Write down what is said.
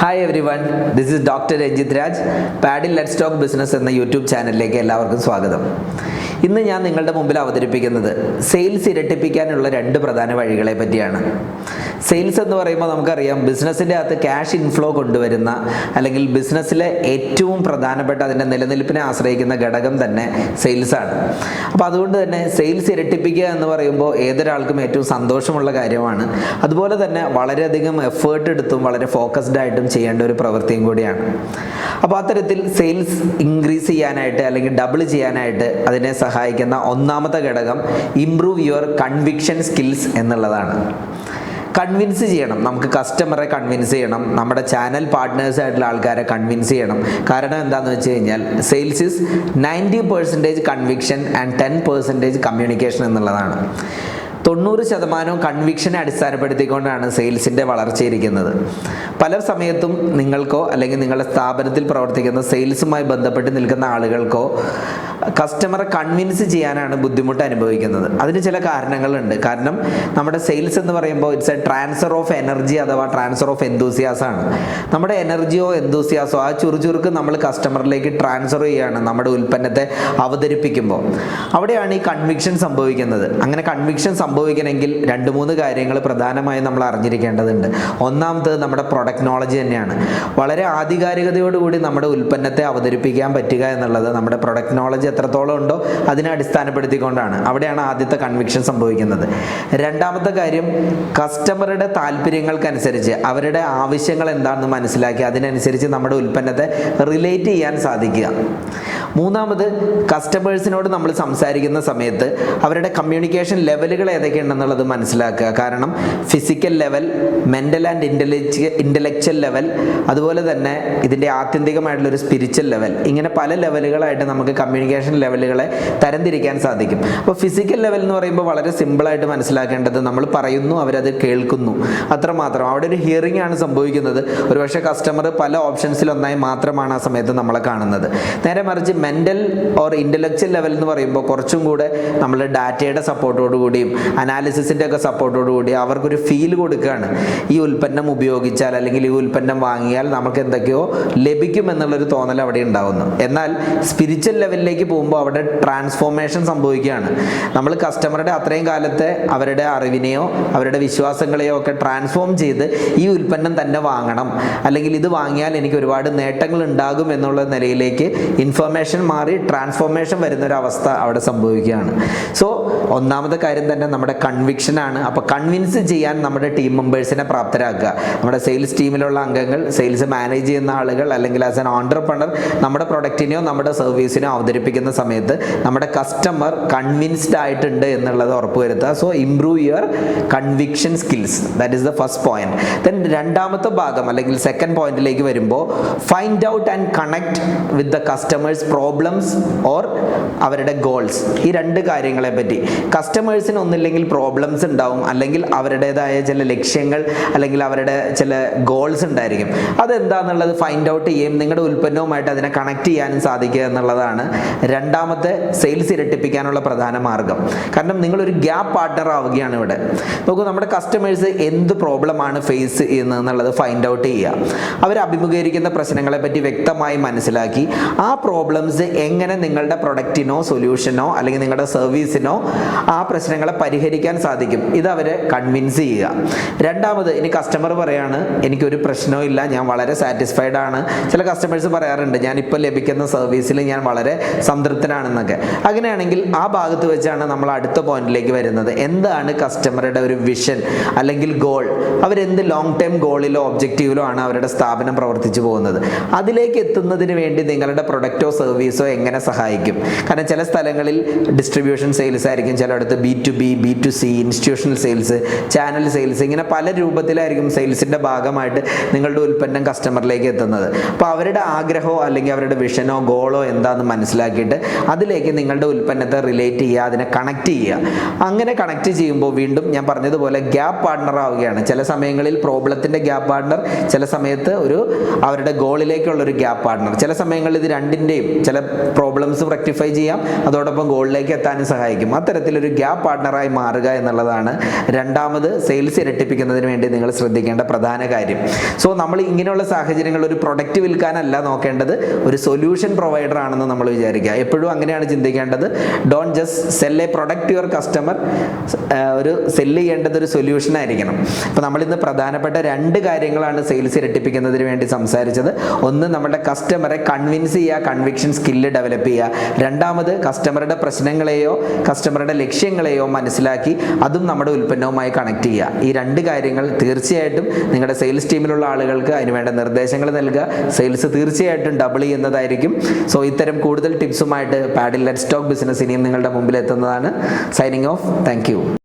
Hi everyone this is doctor Ranjith Raj paddle let stock business എന്ന YouTube ചാനലിലേക്ക് എല്ലാവർക്കും സ്വാഗതം. ഇന്ന് ഞാൻ നിങ്ങളുടെ മുമ്പിൽ അവതരിപ്പിക്കുന്നത് സെയിൽസ് ഇരട്ടിപ്പിക്കാനുള്ള രണ്ട് പ്രധാന വഴികളെ പറ്റിയാണ്. സെയിൽസ് എന്ന് പറയുമ്പോൾ നമുക്കറിയാം ബിസിനസ്സിന്റെ അകത്ത് ക്യാഷ് ഇൻഫ്ലോ കൊണ്ടുവരുന്ന അല്ലെങ്കിൽ ബിസിനസ്സിലെ ഏറ്റവും പ്രധാനപ്പെട്ട അതിന്റെ നിലനിൽപ്പിനെ ആശ്രയിക്കുന്ന ഘടകം തന്നെ സെയിൽസാണ് അപ്പോൾ അതുകൊണ്ട് തന്നെ സെയിൽസ് ഇരട്ടിപ്പിക്കുക എന്ന് പറയുമ്പോൾ ഏതൊരാൾക്കും ഏറ്റവും സന്തോഷമുള്ള കാര്യമാണ്. അതുപോലെ തന്നെ വളരെയധികം എഫേർട്ട് എടുത്തും വളരെ ഫോക്കസ്ഡ് ആയിട്ടും ചെയ്യേണ്ട ഒരു പ്രവൃത്തിയും കൂടിയാണ്. അപ്പോൾ അത്തരത്തിൽ സെയിൽസ് ഇൻക്രീസ് ചെയ്യാനായിട്ട് അല്ലെങ്കിൽ ഡബിൾ ചെയ്യാനായിട്ട് അതിനെ സഹായിക്കുന്ന ഒന്നാമത്തെ ഘടകം ഇംപ്രൂവ് യുവർ കൺവിക്ഷൻ സ്കിൽസ് എന്നുള്ളതാണ്. കൺവിൻസ് ചെയ്യണം. നമുക്ക് കസ്റ്റമറെ കൺവിൻസ് ചെയ്യണം. നമ്മുടെ ചാനൽ പാർട്ട്നേഴ്സ് ആയിട്ടുള്ള ആൾക്കാരെ കൺവിൻസ് ചെയ്യണം. കാരണം എന്താണെന്ന് വെച്ച് കഴിഞ്ഞാൽ sales is ninety percentage conviction and ten percentage communication എന്നുള്ളതാണ്. തൊണ്ണൂറ് ശതമാനവും കൺവിക്ഷനെ അടിസ്ഥാനപ്പെടുത്തിക്കൊണ്ടാണ് സെയിൽസിന്റെ വളർച്ചയിരിക്കുന്നത് പല സമയത്തും നിങ്ങൾക്കോ അല്ലെങ്കിൽ നിങ്ങളുടെ സ്ഥാപനത്തിൽ പ്രവർത്തിക്കുന്ന സെയിൽസുമായി ബന്ധപ്പെട്ട് നിൽക്കുന്ന ആളുകൾക്കോ കസ്റ്റമറെ കൺവിൻസ് ചെയ്യാനാണ് ബുദ്ധിമുട്ട് അനുഭവിക്കുന്നത്. അതിന് ചില കാരണങ്ങളുണ്ട്. കാരണം നമ്മുടെ സെയിൽസ് എന്ന് പറയുമ്പോൾ it's a transfer of energy അഥവാ ട്രാൻസ്ഫർ ഓഫ് എന്തൂസിയാസ് ആണ്. നമ്മുടെ എനർജിയോ എന്തൂസിയാസോ ആ ചുറുചുറുക്ക് നമ്മൾ കസ്റ്റമറിലേക്ക് ട്രാൻസ്ഫർ ചെയ്യുകയാണ് നമ്മുടെ ഉൽപ്പന്നത്തെ അവതരിപ്പിക്കുമ്പോൾ. അവിടെയാണ് ഈ കൺവിക്ഷൻ സംഭവിക്കുന്നത്. അങ്ങനെ കൺവിക്ഷൻ സംഭവിക്കണമെങ്കിൽ രണ്ട് മൂന്ന് കാര്യങ്ങൾ പ്രധാനമായും നമ്മൾ അറിഞ്ഞിരിക്കേണ്ടതുണ്ട്. ഒന്നാമത് നമ്മുടെ പ്രൊഡക്റ്റ് നോളജ് തന്നെയാണ്. വളരെ ആധികാരികതയോടുകൂടി നമ്മുടെ ഉൽപ്പന്നത്തെ അവതരിപ്പിക്കാൻ പറ്റുക എന്നുള്ളത് നമ്മുടെ പ്രൊഡക്റ്റ് നോളജ് എത്രത്തോളം ഉണ്ടോ അതിനെ അടിസ്ഥാനപ്പെടുത്തിക്കൊണ്ടാണ് അവിടെയാണ് ആദ്യത്തെ കൺവിക്ഷൻ സംഭവിക്കുന്നത്. രണ്ടാമത്തെ കാര്യം കസ്റ്റമറുടെ താല്പര്യങ്ങൾക്കനുസരിച്ച് അവരുടെ ആവശ്യങ്ങൾ എന്താണെന്ന് മനസ്സിലാക്കി അതിനനുസരിച്ച് നമ്മുടെ ഉൽപ്പന്നത്തെ റിലേറ്റ് ചെയ്യാൻ സാധിക്കുക. മൂന്നാമത് കസ്റ്റമേഴ്സിനോട് നമ്മൾ സംസാരിക്കുന്ന സമയത്ത് അവരുടെ കമ്മ്യൂണിക്കേഷൻ ലെവലുകൾ ഏതൊക്കെയുണ്ടെന്നുള്ളത് മനസ്സിലാക്കുക. കാരണം physical level mental and intelligent intellectual level അതുപോലെ തന്നെ ഇതിന്റെ ആത്യന്തികമായിട്ടുള്ള ഒരു സ്പിരിച്വൽ ലെവൽ ഇങ്ങനെ പല ലെവലുകളായിട്ട് നമുക്ക് കമ്മ്യൂണിക്കേഷൻ ലെവലുകളെ തരംതിരിക്കാൻ സാധിക്കും. അപ്പോൾ ഫിസിക്കൽ ലെവൽ എന്ന് പറയുമ്പോൾ വളരെ സിമ്പിളായിട്ട് മനസ്സിലാക്കേണ്ടത് നമ്മൾ പറയുന്നു അവരത് കേൾക്കുന്നു. അത്രമാത്രം അവിടെ ഒരു ഹിയറിംഗ് ആണ് സംഭവിക്കുന്നത്. ഒരുപക്ഷെ കസ്റ്റമർ പല ഓപ്ഷൻസിൽ ഒന്നായി മാത്രമാണ് ആ സമയത്ത് നമ്മളെ കാണുന്നത്. നേരെ മറിച്ച് മെന്റൽ ഓർ ഇന്റലക്ച്വൽ ലെവൽ എന്ന് പറയുമ്പോൾ കുറച്ചും കൂടെ നമ്മൾ ഡാറ്റയുടെ സപ്പോർട്ടോടു കൂടിയും അനാലിസിസിന്റെ ഒക്കെ സപ്പോർട്ടോടു കൂടി അവർക്കൊരു ഫീൽ കൊടുക്കുകയാണ് ഈ ഉൽപ്പന്നം ഉപയോഗിച്ചാൽ അല്ലെങ്കിൽ ഈ ഉൽപ്പന്നം വാങ്ങിയാൽ നമുക്ക് എന്തൊക്കെയോ ലഭിക്കും എന്നുള്ളൊരു തോന്നൽ അവിടെ ഉണ്ടാവുന്നു. എന്നാൽ സ്പിരിച്വൽ ലെവലിലേക്ക് പോകുമ്പോൾ അവിടെ ട്രാൻസ്ഫോർമേഷൻ സംഭവിക്കുകയാണ്. നമ്മൾ കസ്റ്റമറുടെ അത്രയും കാലത്തെ അവരുടെ അറിവിനെയോ അവരുടെ വിശ്വാസങ്ങളെയോ ഒക്കെ ട്രാൻസ്ഫോം ചെയ്ത് ഈ ഉൽപ്പന്നം തന്നെ വാങ്ങണം. അല്ലെങ്കിൽ ഇത് വാങ്ങിയാൽ എനിക്ക് ഒരുപാട് നേട്ടങ്ങൾ ഉണ്ടാകും എന്നുള്ള നിലയിലേക്ക് ഇൻഫർമേഷൻ മാറി ട്രാൻസ്ഫോർമേഷൻ വരുന്ന ഒരു അവസ്ഥ അവിടെ സംഭവിക്കുകയാണ്. സോ ഒന്നാമത്തെ കാര്യം തന്നെ നമ്മുടെ കൺവിക്ഷൻ ആണ്. അപ്പോൾ കൺവിൻസ് ചെയ്യാൻ നമ്മുടെ ടീം മെമ്പേഴ്സിനെ പ്രാപ്തരാക്കുക. നമ്മുടെ സെയിൽസ് ടീമിലുള്ള അംഗങ്ങൾ സെയിൽസ് മാനേജ് ചെയ്യുന്ന ആളുകൾ അല്ലെങ്കിൽ ആസ് എൻ ഓണ്ടർപ്രണർ നമ്മുടെ പ്രൊഡക്റ്റിനെയോ നമ്മുടെ സർവീസിനോ അവതരിപ്പിക്കുന്ന സമയത്ത് നമ്മുടെ കസ്റ്റമർ കൺവിൻസ്ഡ് ആയിട്ടുണ്ട് എന്നുള്ളത് ഉറപ്പുവരുത്തുക. So improve your conviction skills that is the first point then രണ്ടാമത്തെ ഭാഗം അല്ലെങ്കിൽ സെക്കൻഡ് പോയിന്റിലേക്ക് വരുമ്പോൾ find out and connect with the customers problems or അവരുടെ ഗോൾസ് ഈ രണ്ട് കാര്യങ്ങളെ പറ്റി. കസ്റ്റമേഴ്സിന് ഒന്നില്ലെങ്കിൽ പ്രോബ്ലംസ് ഉണ്ടാവും അല്ലെങ്കിൽ അവരുടേതായ ചില ലക്ഷ്യങ്ങൾ അല്ലെങ്കിൽ അവരുടെ ചില ഗോൾസ് ഉണ്ടായിരിക്കും. അതെന്താണെന്നുള്ളത് ഫൈൻഡ് ഔട്ട് ചെയ്യും. നിങ്ങളുടെ ഉൽപ്പന്നവുമായിട്ട് അതിനെ കണക്ട് ചെയ്യാനും സാധിക്കുക എന്നുള്ളതാണ് രണ്ടാമത്തെ സെയിൽസ് ഇരട്ടിപ്പിക്കാനുള്ള പ്രധാന മാർഗം. കാരണം നിങ്ങളൊരു ഗ്യാപ്പ് പാർട്ട്ണർ ആവുകയാണ് ഇവിടെ. നോക്കൂ നമ്മുടെ കസ്റ്റമേഴ്സ് എന്ത് പ്രോബ്ലമാണ് ഫേസ് ചെയ്യുന്നത് എന്നുള്ളത് ഫൈൻഡ് ഔട്ട് ചെയ്യുക. അവർ അഭിമുഖീകരിക്കുന്ന പ്രശ്നങ്ങളെ പറ്റി വ്യക്തമായി മനസ്സിലാക്കി. ആ പ്രോബ്ലംസ് എങ്ങനെ നിങ്ങളുടെ പ്രൊഡക്റ്റിനോ സൊല്യൂഷനോ അല്ലെങ്കിൽ നിങ്ങളുടെ സർവീസിനോ ആ പ്രശ്നങ്ങളെ പരിഹരിക്കാൻ സാധിക്കും. ഇത് അവരെ കൺവിൻസ് ചെയ്യുക. രണ്ടാമത് ഇനി കസ്റ്റമർ പറയാണ് എനിക്കൊരു പ്രശ്നവും ഇല്ല ഞാൻ വളരെ സാറ്റിസ്ഫൈഡ് ആണ്. ചില കസ്റ്റമേഴ്സ് പറയാറുണ്ട് ഞാൻ ഇപ്പോൾ ലഭിക്കുന്ന സർവീസിൽ ഞാൻ വളരെ സംതൃപ്തനാണെന്നൊക്കെ. അങ്ങനെയാണെങ്കിൽ ആ ഭാഗത്ത് വെച്ചാണ് നമ്മൾ അടുത്ത പോയിന്റിലേക്ക് വരുന്നത്. എന്താണ് കസ്റ്റമറുടെ ഒരു വിഷൻ അല്ലെങ്കിൽ ഗോൾ അവരെന്ത് ലോങ് ടേം ഗോളിലോ ഒബ്ജക്റ്റീവിലോ ആണ് അവരുടെ സ്ഥാപനം പ്രവർത്തിച്ചു പോകുന്നത്? അതിലേക്ക് എത്തുന്നതിന് വേണ്ടി നിങ്ങളുടെ പ്രൊഡക്റ്റോ സർവീസോ എങ്ങനെ സഹായിക്കും? കാരണം ചില സ്ഥലങ്ങളിൽ ഡിസ്ട്രിബ്യൂഷൻ സെയിൽസ് ആയിരിക്കും ചിലയിടത്ത് B to B B to C institutional sales channel sales ഇങ്ങനെ പല രൂപത്തിലായിരിക്കും സെയിൽസിന്റെ ഭാഗമായിട്ട് നിങ്ങളുടെ ഉൽപ്പന്നം കസ്റ്റമറിലേക്ക് എത്തുന്നത്. അപ്പോൾ അവരുടെ ആഗ്രഹമോ അല്ലെങ്കിൽ അവരുടെ വിഷനോ ഗോളോ എന്താണെന്ന് മനസ്സിലാക്കിയിട്ട് മനസ്സിലാക്കിയിട്ട് അതിലേക്ക് നിങ്ങളുടെ ഉൽപ്പന്നത്തെ റിലേറ്റ് ചെയ്യുക അതിനെ കണക്ട് ചെയ്യുക. അങ്ങനെ കണക്ട് ചെയ്യുമ്പോൾ വീണ്ടും ഞാൻ പറഞ്ഞതുപോലെ ഗ്യാപ്പ് പാർട്ണർ ആവുകയാണ്. ചില സമയങ്ങളിൽ പ്രോബ്ലത്തിന്റെ ഗ്യാപ്പ് പാർട്ണർ ചില സമയത്ത് ഒരു അവരുടെ ഗോളിലേക്കുള്ള ഒരു ഗ്യാപ്പ് പാർട്ണർ ചില സമയങ്ങളിൽ ഇത് രണ്ടിന്റെയും ചില പ്രോബ്ലംസ് റെക്ടിഫൈ ചെയ്യാം അതോടൊപ്പം ഗോളിലേക്ക് എത്താനും സഹായിക്കും. അത്തരത്തിലൊരു ഗ്യാപ്പ് പാർട്ണറായി മാറുക എന്നുള്ളതാണ് രണ്ടാമത് സെയിൽസ് ഇരട്ടിപ്പിക്കുന്നതിന് വേണ്ടി നിങ്ങൾ ശ്രദ്ധിക്കേണ്ട പ്രധാന കാര്യം. സോ നമ്മൾ ഇങ്ങനെയുള്ള സാഹചര്യങ്ങൾ ഒരു പ്രൊഡക്റ്റ് വിൽക്കാനല്ല നോക്കേണ്ടത് ഒരു സൊല്യൂഷൻ പ്രൊവൈഡർ ആണെന്ന് നമ്മൾ വിചാരിക്കുക. എപ്പോഴും അങ്ങനെയാണ് ചിന്തിക്കേണ്ടത്. Don't just sell a product your customer ഒരു സെല്ല് ചെയ്യേണ്ടത് ഒരു സൊല്യൂഷൻ ആയിരിക്കണം. അപ്പോൾ നമ്മളിന്ന് പ്രധാനപ്പെട്ട രണ്ട് കാര്യങ്ങളാണ് സെയിൽസ് ഇരട്ടിപ്പിക്കുന്നതിന് വേണ്ടി സംസാരിച്ചത്. ഒന്ന് നമ്മുടെ കസ്റ്റമറെ കൺവിൻസ് ചെയ്യുക കൺവിക്ഷൻ സ്കില്ല് ഡെവലപ്പ് ചെയ്യുക. രണ്ടാമത് കസ്റ്റമറുടെ പ്രശ്നങ്ങളെയോ കസ്റ്റമറുടെ ലക്ഷ്യങ്ങളെയോ മനസ്സിലാക്കി അതും നമ്മുടെ ഉൽപ്പന്നവുമായി കണക്ട് ചെയ്യുക. ഈ രണ്ട് കാര്യങ്ങൾ തീർച്ചയായിട്ടും നിങ്ങളുടെ സെയിൽസ് ടീമിലുള്ള ആളുകൾക്ക് അതിനുവേണ്ട നിർദ്ദേശങ്ങൾ നൽകുക. സെയിൽസ് തീർച്ചയായിട്ടും ഡബിൾ ചെയ്യുന്നതായിരിക്കും. സോ ഇത്തരം കൂടുതൽ ടിപ്സുമായിട്ട് പാഡിൽ ലെറ്റ് സ്റ്റോക്ക് ബിസിനസ് ഇനിയും നിങ്ങളുടെ മുമ്പിൽ എത്തുന്നതാണ് സൈനിങ് ഓഫ് താങ്ക്